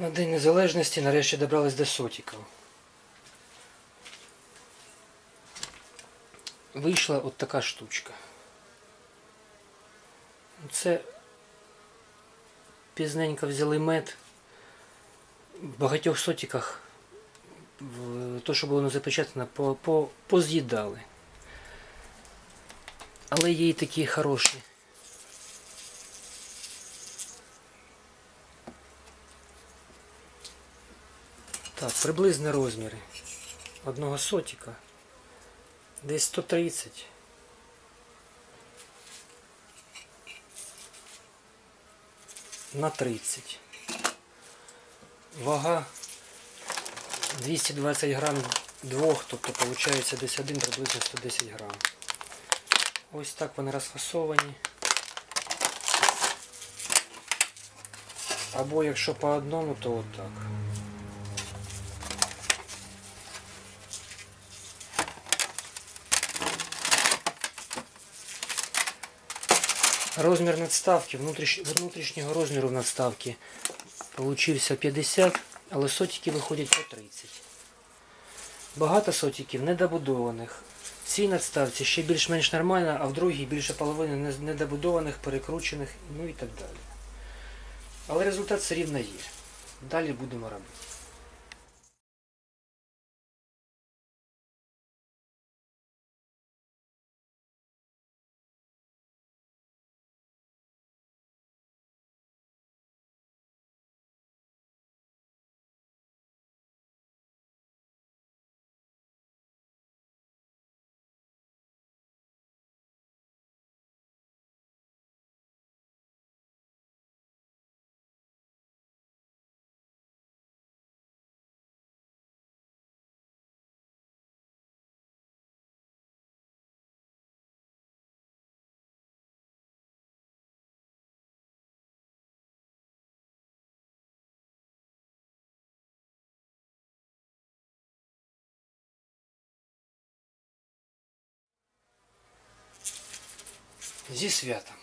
На День Незалежності нарешті добрались до сотіків. Вийшла от така штучка. Це пізненько взяли мед. В багатьох сотіках то, що було не запечатано, по, по, поз'їдали. Але є і такі хороші. Так, приблизні розміри одного сотика. Десь 130. На 30. Вага 220 грам двох, тобто виходить десь один приблизно 110 грам. Ось так вони розфасовані. Або якщо по одному, то отак. Розмір надставки, внутріш... внутрішнього розміру надставки получився 50, але сотики виходять по 30. Багато сотиків недобудованих. В цій надставці ще більш-менш нормально, а в другій більше половини недобудованих, перекручених, ну і так далі. Але результат все рівно є. Далі будемо робити. Зі святом.